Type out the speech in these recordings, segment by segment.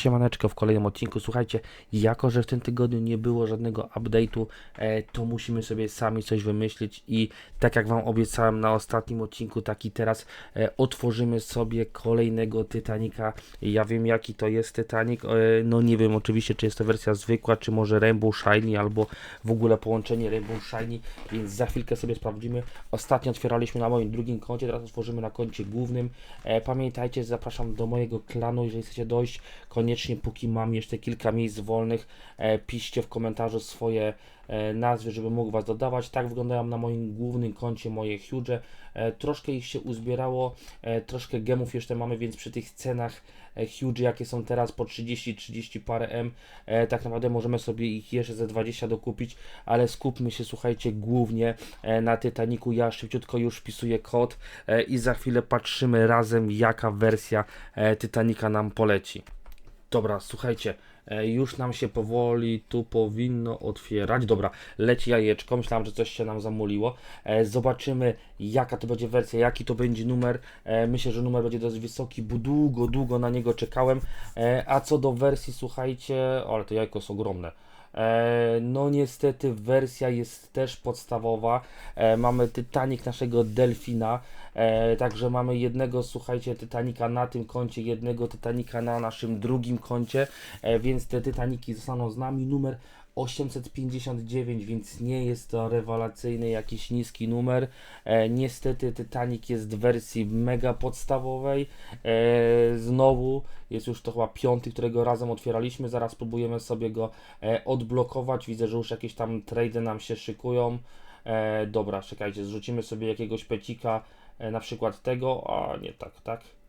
Siemaneczko w kolejnym odcinku. Słuchajcie, jako że w tym tygodniu nie było żadnego update'u, e, to musimy sobie sami coś wymyślić i tak jak Wam obiecałem na ostatnim odcinku, tak i teraz e, otworzymy sobie kolejnego Titanica. Ja wiem jaki to jest Titanic, e, no nie wiem oczywiście czy jest to wersja zwykła, czy może Rainbow Shiny albo w ogóle połączenie Rainbow Shiny, więc za chwilkę sobie sprawdzimy. Ostatnio otwieraliśmy na moim drugim koncie, teraz otworzymy na koncie głównym. Pamiętajcie, zapraszam do mojego klanu, jeżeli chcecie dojść, koniecznie póki mam jeszcze kilka miejsc wolnych, e, piszcie w komentarzu swoje e, nazwy, żeby mógł Was dodawać. Tak wyglądają na moim głównym koncie moje huge. E, troszkę ich się uzbierało, troszkę gemów jeszcze mamy, więc przy tych cenach huge, jakie są teraz po 30-30 parę M, tak naprawdę możemy sobie ich jeszcze ze 20 dokupić, ale skupmy się, słuchajcie, głównie na Titaniku. Ja szybciutko już wpisuję kod i za chwilę patrzymy razem, jaka wersja Titanica nam poleci. Dobra, słuchajcie, e, już nam się powoli tu powinno otwierać. Dobra, leci jajeczko. Myślałem, że coś się nam zamuliło. E, Zobaczymy, jaka to będzie wersja, jaki to będzie numer. E, Myślę, że numer będzie dość wysoki, bo długo, długo na niego czekałem. A co do wersji, słuchajcie, ale to jajko jest ogromne. E, No niestety wersja jest też podstawowa. E, Mamy Titanic naszego Delfina. E, także mamy jednego, słuchajcie, Titanica na tym koncie, jednego Titanica na naszym drugim koncie, więc te Titaniki zostaną z nami. Numer 859, więc nie jest to rewelacyjny jakiś niski numer. E, niestety Titanic jest w wersji mega podstawowej. E, znowu jest już to chyba piąty, którego razem otwieraliśmy. Zaraz próbujemy sobie go e, odblokować. Widzę, że już jakieś tam trady nam się szykują. E, dobra, czekajcie, zrzucimy sobie jakiegoś pecika, e, na przykład tego, a nie tak, tak.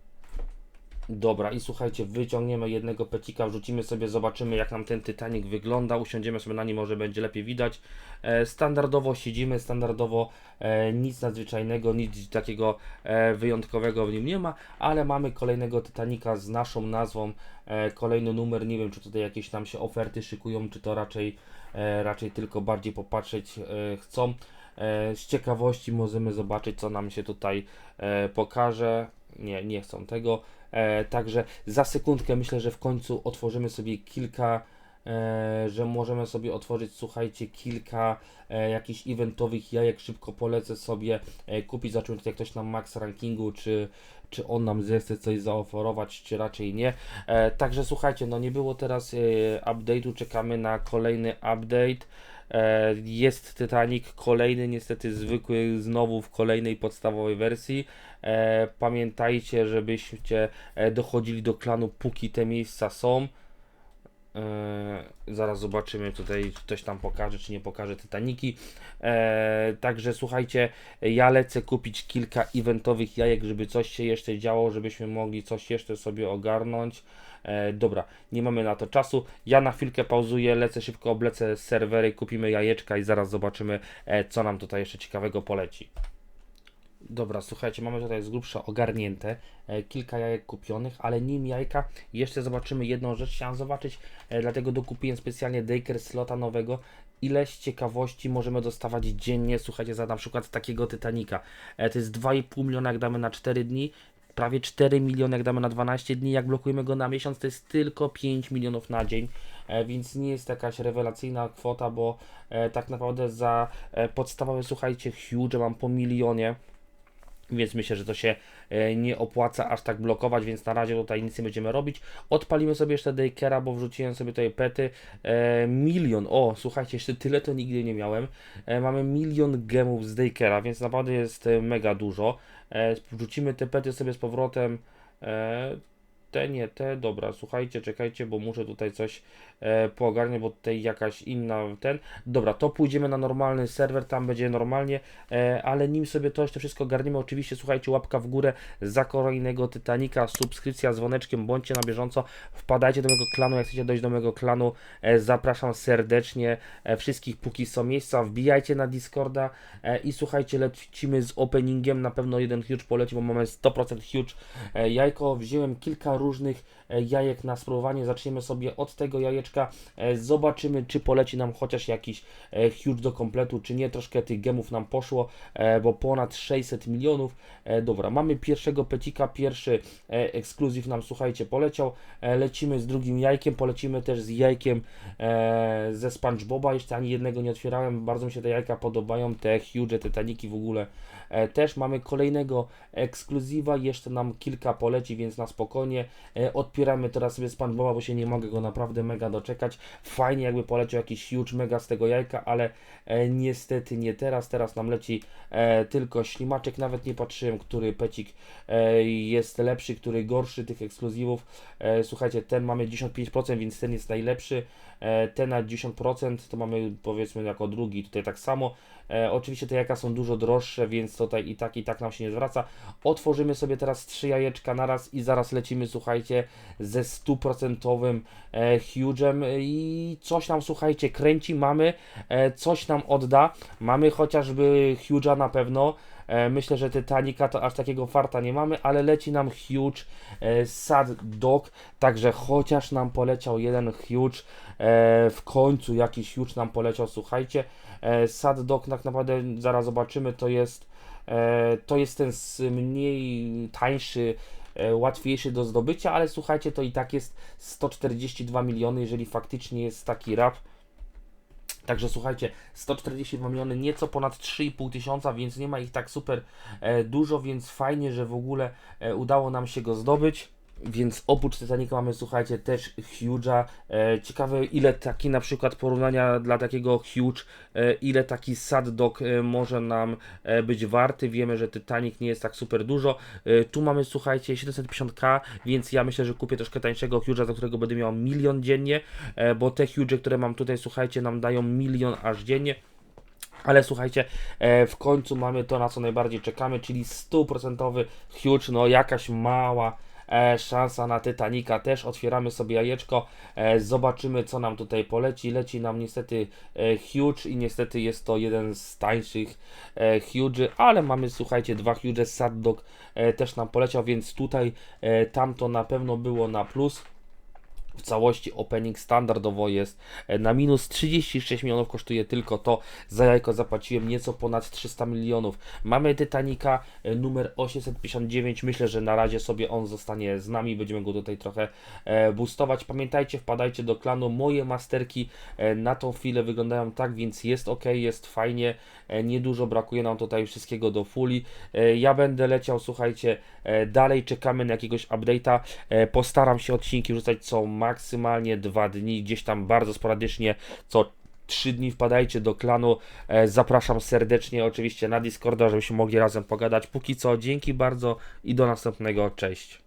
Dobra, i słuchajcie, wyciągniemy jednego pecika, wrzucimy sobie, zobaczymy jak nam ten Titanic wygląda, usiądziemy sobie na nim, może będzie lepiej widać. E, standardowo siedzimy, standardowo e, nic nadzwyczajnego, nic takiego e, wyjątkowego w nim nie ma, ale mamy kolejnego Titanica z naszą nazwą, kolejny numer, nie wiem czy tutaj jakieś nam się oferty szykują, czy to raczej, raczej tylko bardziej popatrzeć chcą. Z ciekawości możemy zobaczyć co nam się tutaj pokaże. Nie, nie chcą tego. E, także za sekundkę myślę, że w końcu otworzymy sobie kilka, e, że możemy sobie otworzyć, słuchajcie, kilka e, jakichś eventowych jajek. Szybko polecę sobie kupić, zacząć tutaj ktoś nam max rankingu, czy, czy on nam zechce coś zaoferować, czy raczej nie. Także słuchajcie, no nie było teraz update'u, czekamy na kolejny update. E, Jest Titanic, kolejny niestety zwykły, znowu w kolejnej podstawowej wersji. E, Pamiętajcie, żebyście e, dochodzili do klanu, póki te miejsca są. E, zaraz zobaczymy tutaj, ktoś tam pokaże, czy nie pokaże Titaniki. E, także słuchajcie, ja lecę kupić kilka eventowych jajek, żeby coś się jeszcze działo, żebyśmy mogli coś jeszcze sobie ogarnąć. E, dobra, nie mamy na to czasu. Ja na chwilkę pauzuję, lecę szybko, oblecę serwery, kupimy jajeczka i zaraz zobaczymy, e, co nam tutaj jeszcze ciekawego poleci. Dobra, słuchajcie, mamy tutaj z grubsza ogarnięte e, kilka jajek kupionych, ale nim jajka jeszcze zobaczymy jedną rzecz, chciałem zobaczyć, e, dlatego dokupiłem specjalnie Daker slota nowego, ileś ciekawości możemy dostawać dziennie, słuchajcie, za na przykład takiego Titanica. E, to jest 2,5 miliona jak damy na 4 dni, prawie 4 miliony jak damy na 12 dni, jak blokujemy go na miesiąc to jest tylko 5 milionów na dzień, więc nie jest jakaś rewelacyjna kwota, bo tak naprawdę za podstawowe, słuchajcie, huge mam po milionie, więc myślę, że to się e, nie opłaca aż tak blokować, więc na razie tutaj nic nie będziemy robić. Odpalimy sobie jeszcze Dakera, bo wrzuciłem sobie tutaj pety. E, milion, o słuchajcie, jeszcze tyle to nigdy nie miałem. E, mamy milion gemów z Dakera, więc naprawdę jest e, mega dużo. E, wrzucimy te pety sobie z powrotem. E, te, nie te, dobra, słuchajcie, czekajcie, bo muszę tutaj coś e, bo tutaj jakaś inna ten. Dobra, to pójdziemy na normalny serwer, tam będzie normalnie, e, ale nim sobie to jeszcze wszystko ogarniemy, oczywiście słuchajcie, łapka w górę za kolejnego Titanica, subskrypcja dzwoneczkiem, bądźcie na bieżąco, wpadajcie do mojego klanu, jak chcecie dojść do mojego klanu, e, zapraszam serdecznie e, wszystkich, póki są miejsca, wbijajcie na Discorda e, i słuchajcie, lecimy z openingiem, na pewno jeden huge poleci, bo mamy 100% huge e, jajko, wziąłem kilka różnych e, jajek na spróbowanie. Zaczniemy sobie od tego jajeczka. E, Zobaczymy, czy poleci nam chociaż jakiś e, huge do kompletu, czy nie. Troszkę tych gemów nam poszło, bo ponad 600 milionów. Dobra, mamy pierwszego pecika, pierwszy ekskluzyw nam, słuchajcie, poleciał. Lecimy z drugim jajkiem, polecimy też z jajkiem ze SpongeBoba. Jeszcze ani jednego nie otwierałem, bardzo mi się te jajka podobają, te huge, te Titaniki w ogóle. E, Też mamy kolejnego ekskluzywa, jeszcze nam kilka poleci, więc na spokojnie. E, Odpieramy teraz sobie SpongeBoba, bo się nie mogę go naprawdę mega doczekać. Fajnie jakby poleciał jakiś huge mega z tego jajka, ale e, niestety nie teraz. Teraz nam leci tylko ślimaczek. Nawet nie patrzyłem, który pecik jest lepszy, który gorszy tych ekskluzywów. Słuchajcie, ten mamy 95%, więc ten jest najlepszy. Ten na 10% to mamy powiedzmy jako drugi, tutaj tak samo. Oczywiście te jajka są dużo droższe, więc tutaj i tak i tak nam się nie zwraca. Otworzymy sobie teraz trzy jajeczka naraz i zaraz lecimy, słuchajcie, ze stuprocentowym e, huge'em i coś nam, słuchajcie, kręci, mamy, e, coś nam odda. Mamy chociażby huge'a na pewno. E, Myślę, że Titanica to aż takiego farta nie mamy, ale leci nam huge e, sad dog, także chociaż nam poleciał jeden huge, e, w końcu jakiś huge nam poleciał, słuchajcie. E, sad dog tak naprawdę zaraz zobaczymy, to jest to jest ten mniej tańszy, e, łatwiejszy do zdobycia, ale słuchajcie, to i tak jest 142 miliony, jeżeli faktycznie jest taki rap. Także słuchajcie, 142 miliony, nieco ponad 3,5 tysiąca, więc nie ma ich tak super e, dużo, więc fajnie, że w ogóle e, udało nam się go zdobyć. Więc oprócz Titanica mamy, słuchajcie, też Huge'a. E, ciekawe, ile taki na przykład porównania dla takiego Huge, e, ile taki Sad Dog e, może nam e, być warty. Wiemy, że Titanic nie jest tak super dużo. E, tu mamy, słuchajcie, 750k, więc ja myślę, że kupię troszkę tańszego Huge'a, za którego będę miał milion dziennie, e, bo te Huge, które mam tutaj, słuchajcie, nam dają milion aż dziennie. Ale słuchajcie, e, w końcu mamy to, na co najbardziej czekamy, czyli stuprocentowy huge, no jakaś mała szansa na Titanica też. Otwieramy sobie jajeczko, e, zobaczymy co nam tutaj poleci. Leci nam niestety e, huge i niestety jest to jeden z tańszych e, huge, ale mamy słuchajcie dwa huge, Sad Dog e, też nam poleciał, więc tutaj e, tamto na pewno było na plus. W całości opening standardowo jest e, na minus 36 milionów kosztuje tylko to. Za jajko zapłaciłem nieco ponad 300 milionów. Mamy Titanica e, numer 859. Myślę, że na razie sobie on zostanie z nami. Będziemy go tutaj trochę e, boostować. Pamiętajcie, wpadajcie do klanu. Moje masterki na tą chwilę wyglądają tak, więc jest ok, jest fajnie. Niedużo brakuje nam tutaj wszystkiego do fully. E, ja będę leciał, słuchajcie, dalej czekamy na jakiegoś update'a. Postaram się odcinki rzucać co maksymalnie dwa dni, gdzieś tam bardzo sporadycznie, co trzy dni wpadajcie do klanu. E, zapraszam serdecznie oczywiście na Discorda, żebyśmy mogli razem pogadać. Póki co, dzięki bardzo i do następnego. Cześć.